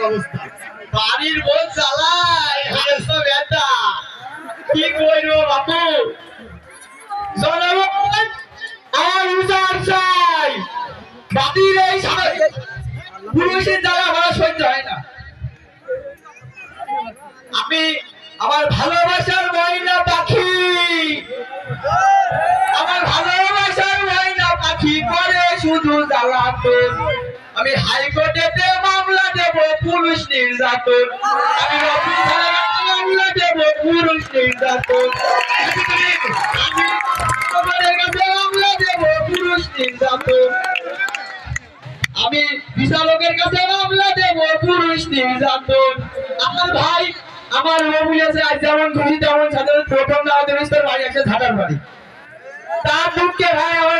অবস্থা। বাড়ির চালায় কি আমার হয় না। আমি আমার ভালোবাসার ময়না পাখি আমার ভালোবাসার ময়না পাখি করে শুধু জ্বালাতন আমি মামলা দেব নির্যাতন। আমি মামলা দেব পুরুষ নির্যাতন। আমি বিচারকের কাছে মামলা দেব পুরুষ নির্যাতন। আমার ভাই, আমার আছে, আজ যেমন খুশি তেমন সাথে প্রথম না বাড়ি আছে ঝাটার বাড়ি তার দুঃখে ভাই আমার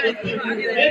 দেখতে